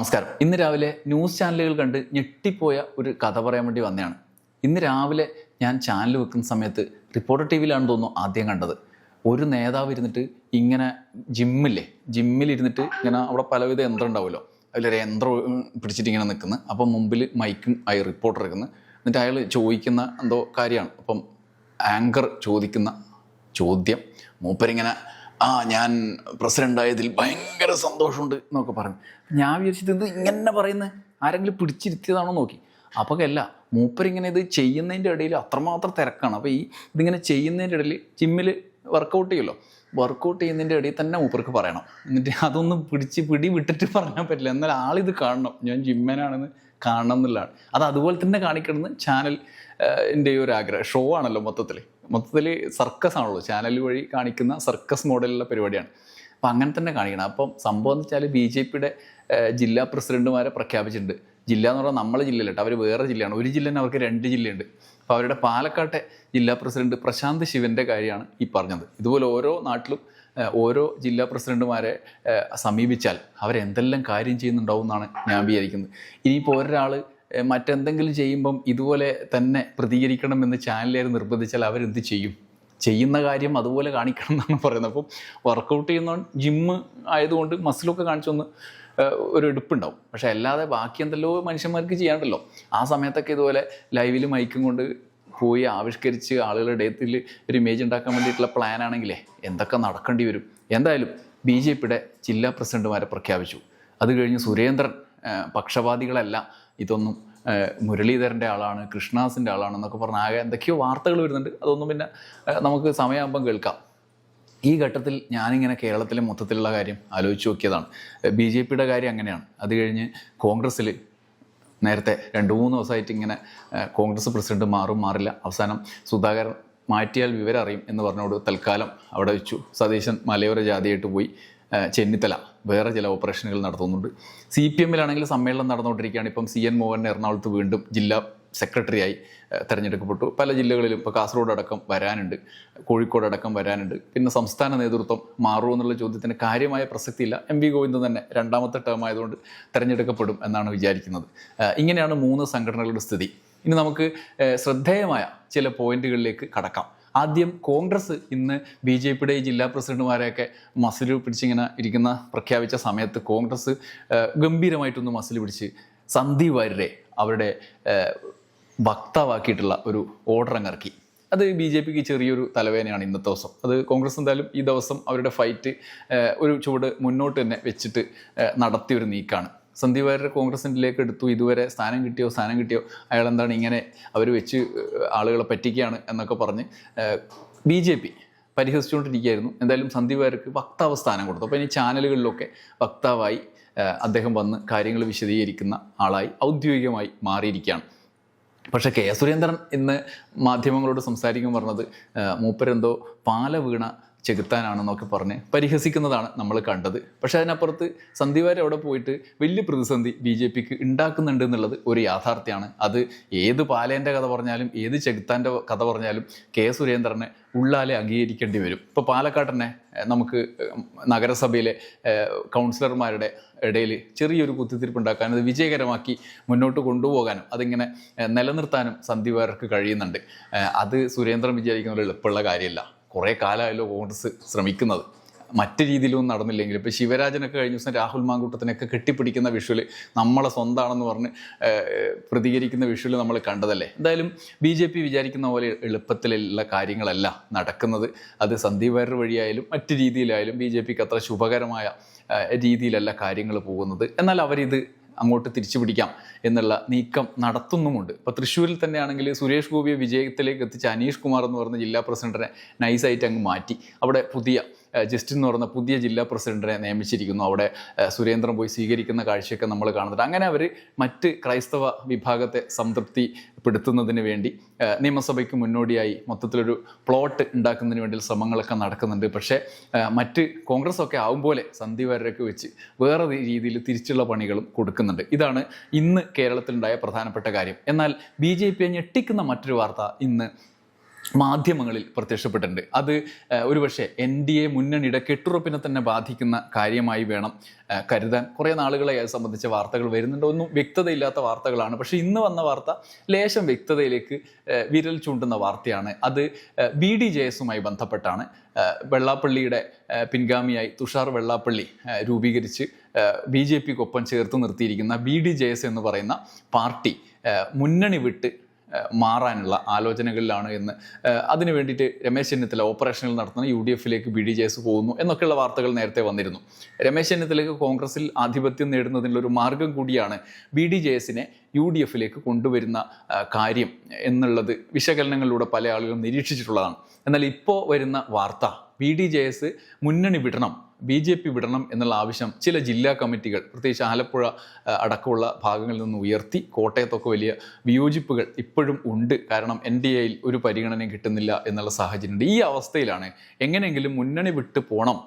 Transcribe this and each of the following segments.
നമസ്കാരം. ഇന്ന് രാവിലെ ന്യൂസ് ചാനലുകൾ കണ്ട് ഞെട്ടിപ്പോയ ഒരു കഥ പറയാൻ വേണ്ടി വന്നതാണ്. ഇന്ന് രാവിലെ ഞാൻ ചാനൽ വെക്കുന്ന സമയത്ത് റിപ്പോർട്ടർ ടി വിയിലാണ് തോന്നുന്നു ആദ്യം കണ്ടത്. ഒരു നേതാവ് ഇരുന്നിട്ട് ഇങ്ങനെ ജിമ്മില്ലേ? ജിമ്മിലിരുന്നിട്ട് ഇങ്ങനെ അവിടെ പലവിധ യന്ത്രം ഉണ്ടാവുമല്ലോ. അതിലൊരു യന്ത്രം പിടിച്ചിട്ട് ഇങ്ങനെ നിൽക്കുന്നു. അപ്പം മുമ്പിൽ മൈക്കും ആയി റിപ്പോർട്ടർ ഇരിക്കുന്നു എന്നിട്ട് അയാൾ ചോദിക്കുന്ന എന്തോ കാര്യമാണ്. അപ്പം ആങ്കർ ചോദിക്കുന്ന ചോദ്യം. മൂപ്പരിങ്ങനെ ആ ഞാൻ പ്രസിഡന്റ് ആയതിൽ ഭയങ്കര സന്തോഷമുണ്ട് എന്നൊക്കെ പറഞ്ഞു. ഞാൻ വിചാരിച്ചത് ഇത് ഇങ്ങനെ പറയുന്നത് ആരെങ്കിലും പിടിച്ചിരുത്തിയതാണോ നോക്കി. അപ്പോൾ അല്ല മൂപ്പരിങ്ങനെ ഇത് ചെയ്യുന്നതിന്റെ ഇടയിൽ അത്രമാത്രം തിരക്കാണ്. അപ്പോൾ ഈ ഇതിങ്ങനെ ചെയ്യുന്നതിന്റെ ഇടയിൽ ജിമ്മിൽ വർക്കൗട്ട് ചെയ്യുമല്ലോ? വർക്കൗട്ട് ചെയ്യുന്നതിന്റെ ഇടയിൽ തന്നെ മൂപ്പർക്ക് പറയണം. എന്നിട്ട് അതൊന്നും പിടിച്ച് പിടി വിട്ടിട്ട് പറയാൻ പറ്റില്ല. എന്നാൽ ആളിത് കാണണം. ഞാൻ ജിമ്മനാണെന്ന് കാണണം എന്നുള്ളതാണ്. അത് അതുപോലെ തന്നെ കാണിക്കണമെന്ന് ചാനൽ എന്റെ ഒരു ആഗ്രഹം. ഷോ ആണല്ലോ മൊത്തത്തിൽ മൊത്തത്തിൽ സർക്കസ് ആണല്ലോ ചാനൽ വഴി കാണിക്കുന്ന സർക്കസ് മോഡലുള്ള പരിപാടിയാണ്. അപ്പം അങ്ങനെ തന്നെ കാണിക്കണം. അപ്പം സംഭവം എന്ന് വെച്ചാൽ ബി ജെ പിയുടെ ജില്ലാ പ്രസിഡന്റുമാരെ പ്രഖ്യാപിച്ചിട്ടുണ്ട്. ജില്ല എന്ന് പറഞ്ഞാൽ നമ്മളെ ജില്ലയിലട്ടോ അവർ വേറെ ജില്ലയാണ്. ഒരു ജില്ല അവർക്ക് രണ്ട് ജില്ലയുണ്ട്. അപ്പോൾ അവരുടെ പാലക്കാട്ടെ ജില്ലാ പ്രസിഡന്റ് പ്രശാന്ത് ശിവന്റെ കാര്യമാണ് ഈ പറഞ്ഞത്. ഇതുപോലെ ഓരോ നാട്ടിലും ഓരോ ജില്ലാ പ്രസിഡന്റുമാരെ സമീപിച്ചാൽ അവരെന്തെല്ലാം കാര്യം ചെയ്യുന്നുണ്ടാവും എന്നാണ് ഞാൻ വിചാരിക്കുന്നത്. ഇനിയിപ്പോൾ ഒരാൾ മറ്റെന്തെങ്കിലും ചെയ്യുമ്പം ഇതുപോലെ തന്നെ പ്രതികരിക്കണമെന്ന് ചാനലുകാർ നിർബന്ധിച്ചാൽ അവരെന്ത് ചെയ്യും? ചെയ്യുന്ന കാര്യം അതുപോലെ കാണിക്കണം എന്നാണ് പറയുന്നത്. അപ്പം വർക്കൗട്ട് ചെയ്യുന്ന ജിമ്മ് ആയതുകൊണ്ട് മസിലൊക്കെ കാണിച്ചൊന്ന് ഒരു എടുപ്പുണ്ടാവും. പക്ഷെ അല്ലാതെ ബാക്കി എന്തല്ലോ മനുഷ്യന്മാർക്ക് ചെയ്യാണ്ടല്ലോ ആ സമയത്തൊക്കെ ഇതുപോലെ ലൈവിൽ മൈക്കും കൊണ്ട് പോയി ആവിഷ്കരിച്ച് ആളുകളുടെ ഇടയത്തിൽ ഒരു ഇമേജ് ഉണ്ടാക്കാൻ വേണ്ടിയിട്ടുള്ള പ്ലാൻ ആണെങ്കിലേ എന്തൊക്കെ നടക്കേണ്ടി വരും? എന്തായാലും ബി ജെ പിയുടെ ജില്ലാ പ്രസിഡന്റുമാരെ പ്രഖ്യാപിച്ചു. അത് കഴിഞ്ഞ് സുരേന്ദ്രൻ പക്ഷപാതികളല്ല ഇതൊന്നും മുരളീധരന്റെ ആളാണ് കൃഷ്ണാസിന്റെ ആളാണെന്നൊക്കെ പറഞ്ഞ് ആകെ എന്തൊക്കെയോ വാർത്തകൾ വരുന്നുണ്ട്. അതൊന്നും പിന്നെ നമുക്ക് സമയമാകുമ്പം കേൾക്കാം. ഈ ഘട്ടത്തിൽ ഞാനിങ്ങനെ കേരളത്തിലെ മൊത്തത്തിലുള്ള കാര്യം ആലോചിച്ച് നോക്കിയതാണ്. ബി ജെ പിയുടെ കാര്യം അങ്ങനെയാണ്. അത് കഴിഞ്ഞ് കോൺഗ്രസ്സിൽ നേരത്തെ രണ്ട് മൂന്ന് ദിവസമായിട്ട് ഇങ്ങനെ കോൺഗ്രസ് പ്രസിഡന്റ് മാറും മാറില്ല. അവസാനം സുധാകരൻ മാറ്റിയാൽ വിവരം അറിയും എന്ന് പറഞ്ഞോട് തൽക്കാലം അവിടെ വെച്ചു. സതീശൻ മലയോര ജാതിയായിട്ട് പോയി. ചെന്നിത്തല. വേറെ ചില ഓപ്പറേഷനുകൾ നടത്തുന്നുണ്ട്. സി പി എമ്മിലാണെങ്കിൽ സമ്മേളനം നടന്നുകൊണ്ടിരിക്കുകയാണ്. ഇപ്പം സി എൻ മോഹൻ എറണാകുളത്ത് വീണ്ടും ജില്ലാ സെക്രട്ടറിയായി തെരഞ്ഞെടുക്കപ്പെട്ടു. പല ജില്ലകളിലും ഇപ്പോൾ കാസർഗോഡ് അടക്കം വരാനുണ്ട്. കോഴിക്കോട് അടക്കം വരാനുണ്ട്. പിന്നെ സംസ്ഥാന നേതൃത്വം മാറുമോ എന്നുള്ള ചോദ്യത്തിന് കാര്യമായ പ്രസക്തിയില്ല. എം വി ഗോവിന്ദൻ തന്നെ രണ്ടാമത്തെ ടേം ആയതുകൊണ്ട് തെരഞ്ഞെടുക്കപ്പെടും എന്നാണ് വിചാരിക്കുന്നത്. ഇങ്ങനെയാണ് മൂന്ന് സംഘടനകളുടെ സ്ഥിതി. ഇനി നമുക്ക് ശ്രദ്ധേയമായ ചില പോയിന്റുകളിലേക്ക് കടക്കാം. ആദ്യം കോൺഗ്രസ് ഇന്ന് ബി ജെ പിയുടെ ഈ ജില്ലാ പ്രസിഡന്റുമാരെയൊക്കെ മസിൽ പിടിച്ചിങ്ങനെ ഇരിക്കുന്ന പ്രഖ്യാപിച്ച സമയത്ത് കോൺഗ്രസ് ഗംഭീരമായിട്ടൊന്ന് മസിൽ പിടിച്ച് സന്ദീപ് വാര്യരെ അവരുടെ വക്താവാക്കിയിട്ടുള്ള ഒരു ഓർഡർ അങ്ങിറക്കി. അത് ബി ജെ പിക്ക് ചെറിയൊരു തലവേദനയാണ് ഇന്നത്തെ ദിവസം. അത് കോൺഗ്രസ് എന്തായാലും ഈ ദിവസം അവരുടെ ഫൈറ്റ് ഒരു ചുവട് മുന്നോട്ട് തന്നെ വെച്ചിട്ട് നടത്തിയൊരു നീക്കാണ്. സന്ദീപ് വാര്യരെ കോൺഗ്രസിന്റെ എടുത്തു ഇതുവരെ സ്ഥാനം കിട്ടിയോ സ്ഥാനം കിട്ടിയോ അയാൾ എന്താണ് ഇങ്ങനെ അവർ വെച്ച് ആളുകളെ പറ്റിക്കുകയാണ് എന്നൊക്കെ പറഞ്ഞ് ബി ജെ പി പരിഹസിച്ചുകൊണ്ടിരിക്കുകയായിരുന്നു. എന്തായാലും സന്ദീപ് വാര്യർക്ക് വക്താവ് സ്ഥാനം കൊടുത്തു. അപ്പോൾ ഇനി ചാനലുകളിലൊക്കെ വക്താവായി അദ്ദേഹം വന്ന് കാര്യങ്ങൾ വിശദീകരിക്കുന്ന ആളായി ഔദ്യോഗികമായി മാറിയിരിക്കുകയാണ്. പക്ഷേ കെ സുരേന്ദ്രൻ ഇന്ന് മാധ്യമങ്ങളോട് സംസാരിക്കുമ്പോൾ പറഞ്ഞത് മൂപ്പരെന്തോ പാല വീണ ചെകുത്താനാണെന്നൊക്കെ പറഞ്ഞ് പരിഹസിക്കുന്നതാണ് നമ്മൾ കണ്ടത്. പക്ഷേ അതിനപ്പുറത്ത് സന്ദീപ് അവിടെ പോയിട്ട് വലിയ പ്രതിസന്ധി ബി ജെ പിക്ക് ഉണ്ടാക്കുന്നുണ്ട് എന്നുള്ളത് ഒരു യാഥാർത്ഥ്യമാണ്. അത് ഏത് പാലേന്റെ കഥ പറഞ്ഞാലും ഏത് ചെകുത്താന്റെ കഥ പറഞ്ഞാലും കെ സുരേന്ദ്രനെ ഉള്ളാലെ അംഗീകരിക്കേണ്ടി വരും. ഇപ്പോൾ പാലക്കാട് തന്നെ നമുക്ക് നഗരസഭയിലെ കൗൺസിലർമാരുടെ ഇടയിൽ ചെറിയൊരു കുത്തിത്തിരിപ്പ് ഉണ്ടാക്കാനും അത് വിജയകരമാക്കി മുന്നോട്ട് കൊണ്ടുപോകാനും അതിങ്ങനെ നിലനിർത്താനും സന്ദീപ് കഴിയുന്നുണ്ട്. അത് സുരേന്ദ്രൻ വിചാരിക്കുന്ന എളുപ്പമുള്ള കാര്യമല്ല. കുറേ കാലമായല്ലോ കോൺഗ്രസ് ശ്രമിക്കുന്നത്. മറ്റു രീതിയിലൊന്നും നടന്നില്ലെങ്കിൽ ഇപ്പോൾ ശിവരാജനൊക്കെ കഴിഞ്ഞ ദിവസം രാഹുൽ മാങ്കൂട്ടത്തിനൊക്കെ കെട്ടിപ്പിടിക്കുന്ന വിഷ്വൽ നമ്മളെ സ്വന്തമാണെന്ന് പറഞ്ഞ് പ്രതികരിക്കുന്ന വിഷ്വൽ നമ്മൾ കണ്ടതല്ലേ? എന്തായാലും ബി ജെ പി വിചാരിക്കുന്ന പോലെ എളുപ്പത്തിലുള്ള കാര്യങ്ങളല്ല നടക്കുന്നത്. അത് സന്ദീപ് വാര്യർ വഴിയായാലും മറ്റു രീതിയിലായാലും ബി ജെ പിക്ക് അത്ര ശുഭകരമായ രീതിയിലല്ല കാര്യങ്ങൾ പോകുന്നത്. എന്നാൽ അവരിത് അങ്ങോട്ട് തിരിച്ചു പിടിക്കാം എന്നുള്ള നീക്കം നടത്തുന്നുമുണ്ട്. ഇപ്പോൾ തൃശ്ശൂരിൽ തന്നെയാണെങ്കിൽ സുരേഷ് ഗോപിയെ വിജയത്തിലേക്ക് എത്തിച്ച അനീഷ് കുമാർ എന്ന് പറഞ്ഞ ജില്ലാ പ്രസിഡന്റിനെ നൈസായിട്ട് അങ്ങ് മാറ്റി. അവിടെ പുതിയ ജസ്റ്റിൻ എന്ന് പറയുന്ന പുതിയ ജില്ലാ പ്രസിഡന്റിനെ നിയമിച്ചിരിക്കുന്നു. അവിടെ സുരേന്ദ്രൻ പോയി സ്വീകരിക്കുന്ന കാഴ്ചയൊക്കെ നമ്മൾ കാണുന്നുണ്ട്. അങ്ങനെ അവർ മറ്റ് ക്രൈസ്തവ വിഭാഗത്തെ സംതൃപ്തിപ്പെടുത്തുന്നതിന് വേണ്ടി നിയമസഭയ്ക്ക് മുന്നോടിയായി മൊത്തത്തിലൊരു പ്ലോട്ട് ഉണ്ടാക്കുന്നതിന് വേണ്ടി ശ്രമങ്ങളൊക്കെ നടക്കുന്നുണ്ട്. പക്ഷേ മറ്റ് കോൺഗ്രസ് ഒക്കെ ആവും പോലെ സന്ധിവാരരൊക്കെ വെച്ച് വേറെ രീതിയിൽ തിരിച്ചുള്ള പണികളും കൊടുക്കുന്നുണ്ട്. ഇതാണ് ഇന്ന് കേരളത്തിലുണ്ടായ പ്രധാനപ്പെട്ട കാര്യം. എന്നാൽ ബി ജെ ഞെട്ടിക്കുന്ന മറ്റൊരു വാർത്ത ഇന്ന് മാധ്യമങ്ങളിൽ പ്രത്യക്ഷപ്പെട്ടിട്ടുണ്ട്. അത് ഒരുപക്ഷെ എൻ ഡി എ മുന്നണിയുടെ കെട്ടുറപ്പിനെ തന്നെ ബാധിക്കുന്ന കാര്യമായി വേണം കരുതാൻ. കുറേ നാളുകളെ അത് സംബന്ധിച്ച വാർത്തകൾ വരുന്നുണ്ട്. ഒന്നും വ്യക്തതയില്ലാത്ത വാർത്തകളാണ്. പക്ഷേ ഇന്ന് വന്ന വാർത്ത ലേശം വ്യക്തതയിലേക്ക് വിരൽ ചൂണ്ടുന്ന വാർത്തയാണ്. അത് ബി ഡി ജെ എസുമായി ബന്ധപ്പെട്ടാണ്. വെള്ളാപ്പള്ളിയുടെ പിൻഗാമിയായി തുഷാർ വെള്ളാപ്പള്ളി രൂപീകരിച്ച് ബി ജെ പിക്കൊപ്പം ചേർത്ത് നിർത്തിയിരിക്കുന്ന ബി ഡി ജെ എസ് എന്ന് പറയുന്ന പാർട്ടി മുന്നണി വിട്ട് മാറാനുള്ള ആലോചനകളിലാണ് എന്ന്. അതിന് വേണ്ടിയിട്ട് രമേശ് ചെന്നിത്തല ഓപ്പറേഷനിൽ നടത്തുന്ന യു ഡി എഫിലേക്ക് ബി ഡി ജെ എസ് പോകുന്നു എന്നൊക്കെയുള്ള വാർത്തകൾ നേരത്തെ വന്നിരുന്നു. രമേശ് ചെന്നിത്തലയ്ക്ക് കോൺഗ്രസിൽ ആധിപത്യം നേടുന്നതിനുള്ള ഒരു മാർഗം കൂടിയാണ് ബി ഡി ജെ എസിനെ യു ഡി എഫിലേക്ക് കൊണ്ടുവരുന്ന കാര്യം എന്നുള്ളത് വിശകലനങ്ങളിലൂടെ പല ആളുകളും നിരീക്ഷിച്ചിട്ടുള്ളതാണ്. എന്നാൽ ഇപ്പോൾ വരുന്ന വാർത്ത ബി ഡി ജെ എസ് മുന്നണി വിടണം ബി ജെ പി വിടണം എന്നുള്ള ആവശ്യം ചില ജില്ലാ കമ്മിറ്റികൾ പ്രത്യേകിച്ച് ആലപ്പുഴ അടക്കമുള്ള ഭാഗങ്ങളിൽ നിന്ന് ഉയർത്തി കോട്ടയത്തൊക്കെ വലിയ വിയോജിപ്പുകൾ ഇപ്പോഴും ഉണ്ട്. കാരണം എൻ ഡി എയിൽ ഒരു പരിഗണനയും കിട്ടുന്നില്ല എന്നുള്ള സാഹചര്യമുണ്ട്. ഈ അവസ്ഥയിലാണ് എങ്ങനെയെങ്കിലും മുന്നണി വിട്ട് പോകണം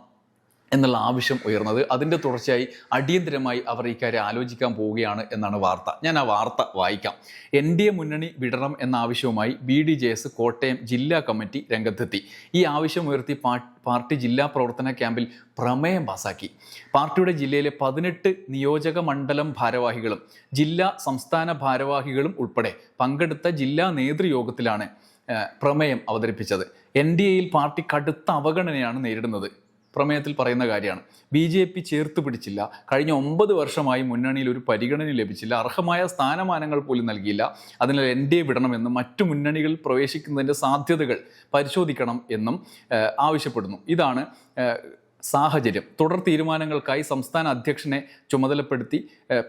എന്നുള്ള ആവശ്യം ഉയർന്നത് അതിന്റെ തുടർച്ചയായി അടിയന്തിരമായി അവർ ഇക്കാര്യം ആലോചിക്കാൻ പോവുകയാണ് എന്നാണ് വാർത്ത. ഞാൻ ആ വാർത്ത വായിക്കാം. എൻ ഡി എ മുന്നണി വിടണം എന്ന ആവശ്യവുമായി B D J S Kottayam ജില്ലാ കമ്മിറ്റി രംഗത്തെത്തി. ഈ ആവശ്യം ഉയർത്തി പാർട്ടി ജില്ലാ പ്രവർത്തന ക്യാമ്പിൽ പ്രമേയം പാസാക്കി. പാർട്ടിയുടെ ജില്ലയിലെ പതിനെട്ട് നിയോജക മണ്ഡലം ഭാരവാഹികളും ജില്ലാ സംസ്ഥാന ഭാരവാഹികളും ഉൾപ്പെടെ പങ്കെടുത്ത ജില്ലാ നേതൃയോഗത്തിലാണ് പ്രമേയം അവതരിപ്പിച്ചത്. എൻ ഡി എയിൽ പാർട്ടി കടുത്ത അവഗണനയാണ് നേരിടുന്നത്. പ്രമേയത്തിൽ പറയുന്ന കാര്യമാണ്. ബി ജെ പി ചേർത്ത് പിടിച്ചില്ല. കഴിഞ്ഞ ഒമ്പത് വർഷമായി മുന്നണിയിൽ ഒരു പരിഗണന ലഭിച്ചില്ല. അർഹമായ സ്ഥാനമാനങ്ങൾ പോലും നൽകിയില്ല. അതിനാൽ എൻ ഡി എ വിടണമെന്നും മറ്റു മുന്നണികളിൽ പ്രവേശിക്കുന്നതിന്റെ സാധ്യതകൾ പരിശോധിക്കണം എന്നും ആവശ്യപ്പെടുന്നു. ഇതാണ് സാഹചര്യം. തുടർ തീരുമാനങ്ങൾക്കായി സംസ്ഥാന അധ്യക്ഷനെ ചുമതലപ്പെടുത്തി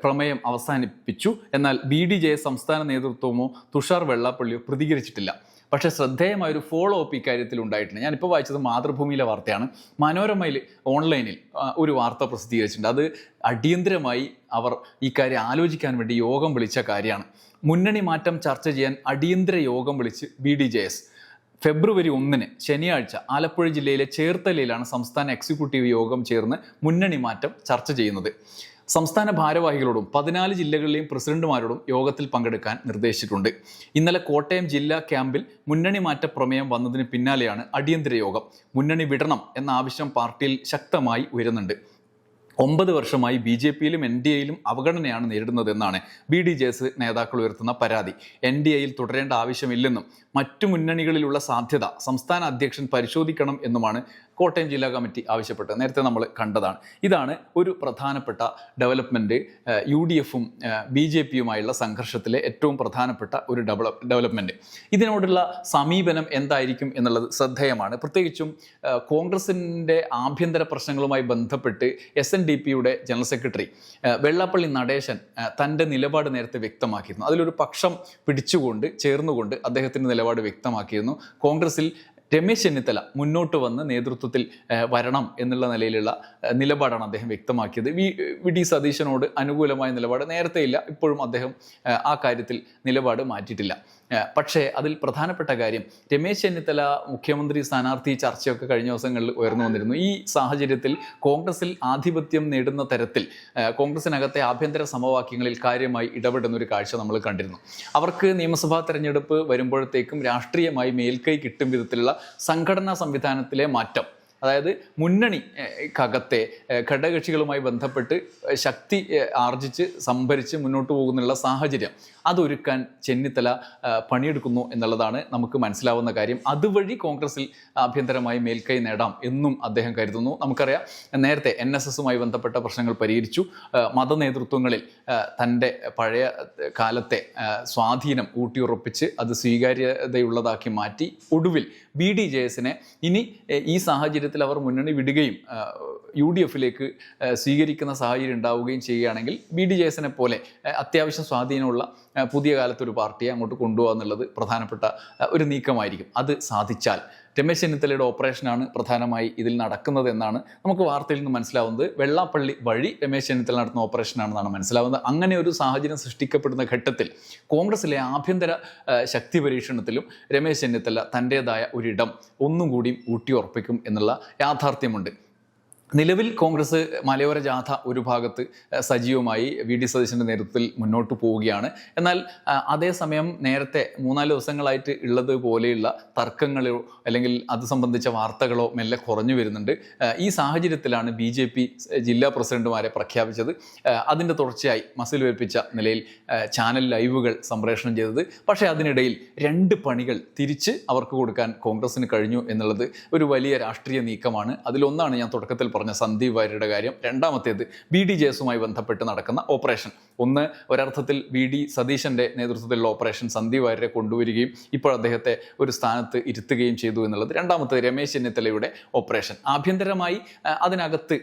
പ്രമേയം അവസാനിപ്പിച്ചു. എന്നാൽ ബി ഡി ജെ സംസ്ഥാന നേതൃത്വമോ തുഷാർ വെള്ളാപ്പള്ളിയോ പ്രതികരിച്ചിട്ടില്ല. പക്ഷേ ശ്രദ്ധേയമായ ഒരു ഫോളോ അപ്പ് ഇക്കാര്യത്തിൽ ഉണ്ടായിട്ടുണ്ട് ഞാനിപ്പോൾ വായിച്ചത് മാതൃഭൂമിയിലെ വാർത്തയാണ്. മനോരമയിൽ ഓൺലൈനിൽ ഒരു വാർത്ത പ്രസിദ്ധീകരിച്ചിട്ടുണ്ട്. അത് അടിയന്തരമായി അവർ ഈ ഇക്കാര്യം ആലോചിക്കാൻ വേണ്ടി യോഗം വിളിച്ച കാര്യമാണ്. മുന്നണി മാറ്റം ചർച്ച ചെയ്യാൻ അടിയന്തര യോഗം വിളിച്ച് B D J S. February ഒന്നിന് ശനിയാഴ്ച ആലപ്പുഴ ജില്ലയിലെ ചേർത്തലയിലാണ് സംസ്ഥാന എക്സിക്യൂട്ടീവ് യോഗം ചേർന്ന് മുന്നണി മാറ്റം ചർച്ച ചെയ്യുന്നത്. സംസ്ഥാന ഭാരവാഹികളോടും പതിനാല് ജില്ലകളിലെയും പ്രസിഡന്റുമാരോടും യോഗത്തിൽ പങ്കെടുക്കാൻ നിർദ്ദേശിച്ചിട്ടുണ്ട്. ഇന്നലെ കോട്ടയം ജില്ലാ ക്യാമ്പിൽ മുന്നണി മാറ്റ പ്രമേയം വന്നതിന് പിന്നാലെയാണ് അടിയന്തര യോഗം. മുന്നണി വിടണം എന്ന ആവശ്യം പാർട്ടിയിൽ ശക്തമായി ഉയരുന്നുണ്ട്. ഒമ്പത് വർഷമായി ബി ജെ പിയിലും എൻ ഡി എയിലും അവഗണനയാണ് നേരിടുന്നതെന്നാണ് ബി ഡി ജെ എസ് നേതാക്കൾ ഉയർത്തുന്ന പരാതി. എൻ ഡി എയിൽ തുടരേണ്ട ആവശ്യമില്ലെന്നും മറ്റു മുന്നണികളിലുള്ള സാധ്യത സംസ്ഥാന അധ്യക്ഷൻ പരിശോധിക്കണം എന്നുമാണ് കോട്ടയം ജില്ലാ കമ്മിറ്റി ആവശ്യപ്പെട്ടത്. നേരത്തെ നമ്മൾ കണ്ടതാണ്. ഇതാണ് ഒരു പ്രധാനപ്പെട്ട ഡെവലപ്മെന്റ് യു ഡി എഫും ബി ജെ പിയുമായുള്ള സംഘർഷത്തിലെ ഏറ്റവും പ്രധാനപ്പെട്ട ഒരു ഡെവലപ്പ് ഡെവലപ്മെന്റ് ഇതിനോടുള്ള സമീപനം എന്തായിരിക്കും എന്നുള്ളത് ശ്രദ്ധേയമാണ്. പ്രത്യേകിച്ചും കോൺഗ്രസിന്റെ ആഭ്യന്തര പ്രശ്നങ്ങളുമായി ബന്ധപ്പെട്ട് എസ് എൻ ഡി പിയുടെ ജനറൽ സെക്രട്ടറി വെള്ളാപ്പള്ളി നടേശൻ തന്റെ നിലപാട് നേരത്തെ വ്യക്തമാക്കിയിരുന്നു. അതിലൊരു പക്ഷം പിടിച്ചുകൊണ്ട് ചേർന്നുകൊണ്ട് അദ്ദേഹത്തിന്റെ നിലപാട് വ്യക്തമാക്കിയിരുന്നു. കോൺഗ്രസിൽ രമേശ് ചെന്നിത്തല മുന്നോട്ട് വന്ന് നേതൃത്വത്തിൽ വരണം എന്നുള്ള നിലയിലുള്ള നിലപാടാണ് അദ്ദേഹം വ്യക്തമാക്കിയത്. വി വി ഡി സതീശനോട് അനുകൂലമായ നിലപാട് നേരത്തെ ഇല്ല ഇപ്പോഴും അദ്ദേഹം ആ കാര്യത്തിൽ നിലപാട് മാറ്റിയിട്ടില്ല. പക്ഷേ അതിൽ പ്രധാനപ്പെട്ട കാര്യം രമേശ് ചെന്നിത്തല മുഖ്യമന്ത്രി സ്ഥാനാർത്ഥി ചർച്ചയൊക്കെ കഴിഞ്ഞ ദിവസങ്ങളിൽ ഉയർന്നു വന്നിരുന്നു. ഈ സാഹചര്യത്തിൽ കോൺഗ്രസിൽ ആധിപത്യം നേടുന്ന തരത്തിൽ കോൺഗ്രസിനകത്തെ ആഭ്യന്തര സമവാക്യങ്ങളിൽ കാര്യമായി ഇടപെടുന്ന ഒരു കാഴ്ച നമ്മൾ കണ്ടിരുന്നു. അവർക്ക് നിയമസഭാ തെരഞ്ഞെടുപ്പ് വരുമ്പോഴത്തേക്കും രാഷ്ട്രീയമായി മേൽക്കൈ കിട്ടും വിധത്തിലുള്ള സംഘടനാ സംവിധാനത്തിലെ മാറ്റം അതായത് മുന്നണി കകത്തെ ഘടകകക്ഷികളുമായി ബന്ധപ്പെട്ട് ശക്തി ആർജിച്ച് സംഭരിച്ച് മുന്നോട്ട് പോകുന്നുള്ള സാഹചര്യം അതൊരുക്കാൻ ചെന്നിത്തല പണിയെടുക്കുന്നു എന്നുള്ളതാണ് നമുക്ക് മനസ്സിലാവുന്ന കാര്യം. അതുവഴി കോൺഗ്രസിൽ ആഭ്യന്തരമായി മേൽക്കൈ നേടാം എന്നും അദ്ദേഹം കരുതുന്നു. നമുക്കറിയാം നേരത്തെ എൻ എസ് എസുമായി ബന്ധപ്പെട്ട പ്രശ്നങ്ങൾ പരിഹരിച്ചു. മത മതനേതൃത്വങ്ങളിൽ തന്റെ പഴയ കാലത്തെ സ്വാധീനം ഊട്ടിയുറപ്പിച്ച് അത് സ്വീകാര്യതയുള്ളതാക്കി മാറ്റി ഒടുവിൽ ബി ഡി ജെ എസിനെ ഇനി ഈ സാഹചര്യത്തിൽ അവർ മുന്നണി വിടുകയും യു ഡി എഫിലേക്ക് സ്വീകരിക്കുന്ന സാഹചര്യം ഉണ്ടാവുകയും ചെയ്യുകയാണെങ്കിൽ ബി ഡി ജെ പോലെ അത്യാവശ്യം സ്വാധീനമുള്ള പുതിയ കാലത്തൊരു പാർട്ടിയെ അങ്ങോട്ട് കൊണ്ടുപോകാന്നുള്ളത് പ്രധാനപ്പെട്ട ഒരു നീക്കമായിരിക്കും. അത് സാധിച്ചാൽ രമേശ് ചെന്നിത്തലയുടെ ഓപ്പറേഷനാണ് പ്രധാനമായി ഇതിൽ നടക്കുന്നത് എന്നാണ് നമുക്ക് വാർത്തയിൽ നിന്ന് മനസ്സിലാവുന്നത്. വെള്ളാപ്പള്ളി വഴി രമേശ് ചെന്നിത്തല നടത്തുന്ന ഓപ്പറേഷനാണെന്നാണ് മനസ്സിലാവുന്നത്. അങ്ങനെ ഒരു സാഹചര്യം സൃഷ്ടിക്കപ്പെടുന്ന ഘട്ടത്തിൽ കോൺഗ്രസിലെ ആഭ്യന്തര ശക്തി പരീക്ഷണത്തിലും രമേശ് ചെന്നിത്തല തന്റേതായ ഒരിടം ഒന്നും കൂടിയും ഊട്ടിയുറപ്പിക്കും എന്നുള്ള യാഥാർത്ഥ്യമുണ്ട്. നിലവിൽ കോൺഗ്രസ് മലയോര ജാഥ ഒരു ഭാഗത്ത് സജീവമായി വി. ഡി. സതീശന്റെ നേതൃത്വത്തിൽ മുന്നോട്ട് പോവുകയാണ്. എന്നാൽ അതേസമയം നേരത്തെ മൂന്നാൽ ദിവസങ്ങളായിട്ട് ഉള്ളത് പോലെയുള്ള തർക്കങ്ങളോ അല്ലെങ്കിൽ അത് സംബന്ധിച്ച വാർത്തകളോ മെല്ലെ കുറഞ്ഞു വരുന്നുണ്ട്. ഈ സാഹചര്യത്തിലാണ് ബി. ജെ. പി ജില്ലാ പ്രസിഡന്റുമാരെ പ്രഖ്യാപിച്ചത്. അതിന്റെ തുടർച്ചയായി മസിൽ വേൽപ്പിച്ച നിലയിൽ ചാനൽ ലൈവുകൾ സംപ്രേഷണം ചെയ്തത്. പക്ഷേ അതിനിടയിൽ രണ്ട് പണികൾ തിരിച്ച് അവർക്ക് കൊടുക്കാൻ കോൺഗ്രസിന് കഴിഞ്ഞു എന്നുള്ളത് ഒരു വലിയ രാഷ്ട്രീയ നീക്കമാണ്. അതിലൊന്നാണ് ഞാൻ തുടക്കത്തിൽ പറഞ്ഞ സന്ദീപ് വാര്യരുടെ കാര്യം. രണ്ടാമത്തേത് ബി ഡി ജെ എസുമായി ബന്ധപ്പെട്ട് നടക്കുന്ന ഓപ്പറേഷൻ. ഒന്ന് ഒരർത്ഥത്തിൽ വി ഡി സതീശന്റെ നേതൃത്വത്തിലുള്ള ഓപ്പറേഷൻ സന്ദീപ് വാര്യരെ കൊണ്ടുവരികയും ഇപ്പോൾ അദ്ദേഹത്തെ ഒരു സ്ഥാനത്ത് ഇരുത്തുകയും ചെയ്തു എന്നുള്ളത്. രണ്ടാമത്തെ രമേശ് ചെന്നിത്തലയുടെ ഓപ്പറേഷൻ. ആഭ്യന്തരമായി അതിനകത്ത്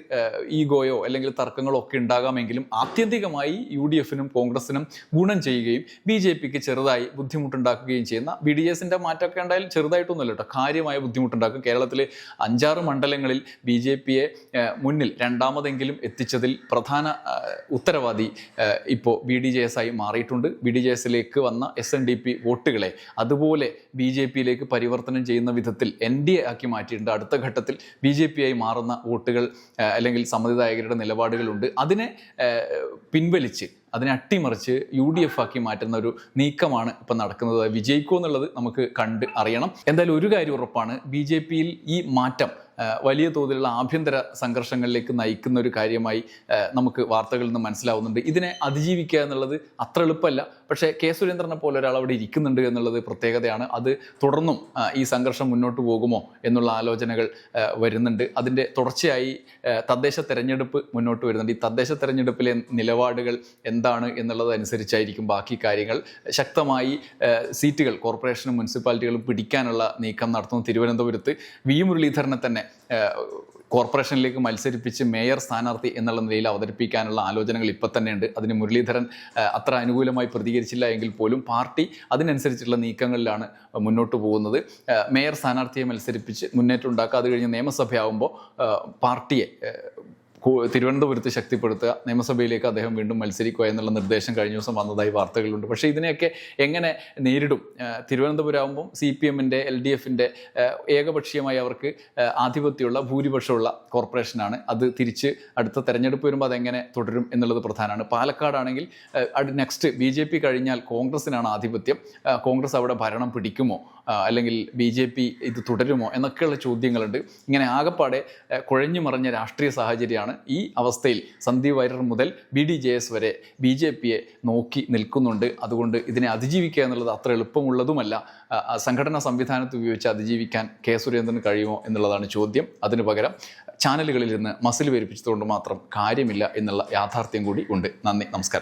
ഈഗോയോ അല്ലെങ്കിൽ തർക്കങ്ങളോ ഒക്കെ ഉണ്ടാകാമെങ്കിലും ആത്യന്തികമായി യു ഡി എഫിനും കോൺഗ്രസിനും ഗുണം ചെയ്യുകയും ബി ജെ പിക്ക് ചെറുതായി ബുദ്ധിമുട്ടുണ്ടാക്കുകയും ചെയ്യുന്ന ബി ഡി എസിന്റെ മാറ്റമൊക്കെ ഉണ്ടായാലും ചെറുതായിട്ടൊന്നുമല്ല കേട്ടോ. കാര്യമായ ബുദ്ധിമുട്ടുണ്ടാക്കും. കേരളത്തിലെ അഞ്ചാറ് മണ്ഡലങ്ങളിൽ ബി ജെ പിയെ മുന്നിൽ രണ്ടാമതെങ്കിലും എത്തിച്ചതിൽ പ്രധാന ഉത്തരവാദി ഇപ്പോൾ ബി ഡി ജെ എസ് ആയി മാറിയിട്ടുണ്ട്. ബി ഡി ജെ എസിലേക്ക് വന്ന എസ് എൻ ഡി പി വോട്ടുകളെ അതുപോലെ ബി ജെ പിയിലേക്ക് പരിവർത്തനം ചെയ്യുന്ന വിധത്തിൽ എൻ ഡി എ ആക്കി മാറ്റിയിട്ടുണ്ട്. അടുത്ത ഘട്ടത്തിൽ ബി ജെ പി ആയി മാറുന്ന വോട്ടുകൾ അല്ലെങ്കിൽ സമ്മതിദായകരുടെ നിലപാടുകളുണ്ട്. അതിനെ പിൻവലിച്ച് അതിനെ അട്ടിമറിച്ച് യു ഡി എഫ് ആക്കി മാറ്റുന്ന ഒരു നീക്കമാണ് ഇപ്പം നടക്കുന്നത്. വിജയിക്കുമോ എന്നുള്ളത് നമുക്ക് കണ്ട് അറിയണം. എന്തായാലും ഒരു കാര്യം ഉറപ്പാണ്. ബി ജെ പിയിൽ ഈ മാറ്റം വലിയ തോതിലുള്ള ആഭ്യന്തര സംഘർഷങ്ങളിലേക്ക് നയിക്കുന്ന ഒരു കാര്യമായി നമുക്ക് വാർത്തകളിൽ നിന്ന് മനസ്സിലാവുന്നുണ്ട്. ഇതിനെ അതിജീവിക്കുക എന്നുള്ളത് അത്ര എളുപ്പമല്ല. പക്ഷേ കെ സുരേന്ദ്രനെ പോലെ ഒരാൾ അവിടെ ഇരിക്കുന്നുണ്ട് എന്നുള്ളത് പ്രത്യേകതയാണ്. അത് തുടർന്നും ഈ സംഘർഷം മുന്നോട്ട് പോകുമോ എന്നുള്ള ആലോചനകൾ വരുന്നുണ്ട്. അതിന്റെ തുടർച്ചയായി തദ്ദേശ തെരഞ്ഞെടുപ്പ് മുന്നോട്ട് വരുന്നുണ്ട്. ഈ തദ്ദേശ തെരഞ്ഞെടുപ്പിലെ നിലപാടുകൾ എന്താണ് എന്നുള്ളത് അനുസരിച്ചായിരിക്കും ബാക്കി കാര്യങ്ങൾ. ശക്തമായി സീറ്റുകൾ കോർപ്പറേഷനും മുനിസിപ്പാലിറ്റികളും പിടിക്കാനുള്ള നീക്കം നടത്തുന്നു തിരുവനന്തപുരത്ത്. വി മുരളീധരനെ തന്നെ കോർപ്പറേഷനിലേക്ക് മത്സരിപ്പിച്ച് മേയർ സ്ഥാനാർത്ഥി എന്നുള്ള നിലയിൽ അവതരിപ്പിക്കാനുള്ള ആലോചനകൾ ഇപ്പം തന്നെ ഉണ്ട് അതിന് മുരളീധരൻ അത്ര അനുകൂലമായി പ്രതികരിച്ചില്ല എങ്കിൽ പോലും പാർട്ടി അതിനനുസരിച്ചുള്ള നീക്കങ്ങളിലാണ് മുന്നോട്ട് പോകുന്നത്. മേയർ സ്ഥാനാർത്ഥിയെ മത്സരിപ്പിച്ച് മുന്നേറ്റം ഉണ്ടാക്കുക. അത് കഴിഞ്ഞ് നിയമസഭയാവുമ്പോൾ പാർട്ടിയെ തിരുവനന്തപുരത്ത് ശക്തിപ്പെടുത്തുക നിയമസഭയിലേക്ക് അദ്ദേഹം വീണ്ടും മത്സരിക്കുക എന്നുള്ള നിർദ്ദേശം കഴിഞ്ഞ ദിവസം വന്നതായി വാർത്തകളുണ്ട് പക്ഷേ ഇതിനെയൊക്കെ എങ്ങനെ നേരിടും? തിരുവനന്തപുരമാകുമ്പം സി പി എമ്മിന്റെ എൽ ഡി എഫിന്റെ ഏകപക്ഷീയമായി അവർക്ക് ആധിപത്യമുള്ള ഭൂരിപക്ഷമുള്ള കോർപ്പറേഷനാണ്. അത് തിരിച്ച് അടുത്ത തെരഞ്ഞെടുപ്പ് വരുമ്പോൾ അതെങ്ങനെ തുടരും എന്നുള്ളത് പ്രധാനമാണ്. പാലക്കാടാണെങ്കിൽ നെക്സ്റ്റ് ബി ജെ പി കഴിഞ്ഞാൽ കോൺഗ്രസിനാണ് ആധിപത്യം. കോൺഗ്രസ് അവിടെ ഭരണം പിടിക്കുമോ? അല്ലെങ്കിൽ ബി ജെ പി ഇത് തുടരുമോ എന്നൊക്കെയുള്ള ചോദ്യങ്ങളുണ്ട്. ഇങ്ങനെ ആകപ്പാടെ കുഴഞ്ഞു മറിഞ്ഞ രാഷ്ട്രീയ സാഹചര്യമാണ് ഈ അവസ്ഥയിൽ സന്ദീപ് വാര്യർ മുതൽ ബി ഡി ജെ എസ് വരെ ബി ജെ പിയെ നോക്കി നിൽക്കുന്നുണ്ട്. അതുകൊണ്ട് ഇതിനെ അതിജീവിക്കുക എന്നുള്ളത് അത്ര എളുപ്പമുള്ളതുമല്ല. സംഘടനാ സംവിധാനത്തെ ഉപയോഗിച്ച് അതിജീവിക്കാൻ കെ സുരേന്ദ്രന് കഴിയുമോ എന്നുള്ളതാണ് ചോദ്യം. അതിനു പകരം ചാനലുകളിൽ നിന്ന് മസിൽ പേരിപ്പിച്ചതുകൊണ്ട് മാത്രം കാര്യമില്ല എന്നുള്ള യാഥാർത്ഥ്യം കൂടി ഉണ്ട്. നന്ദി നമസ്കാരം.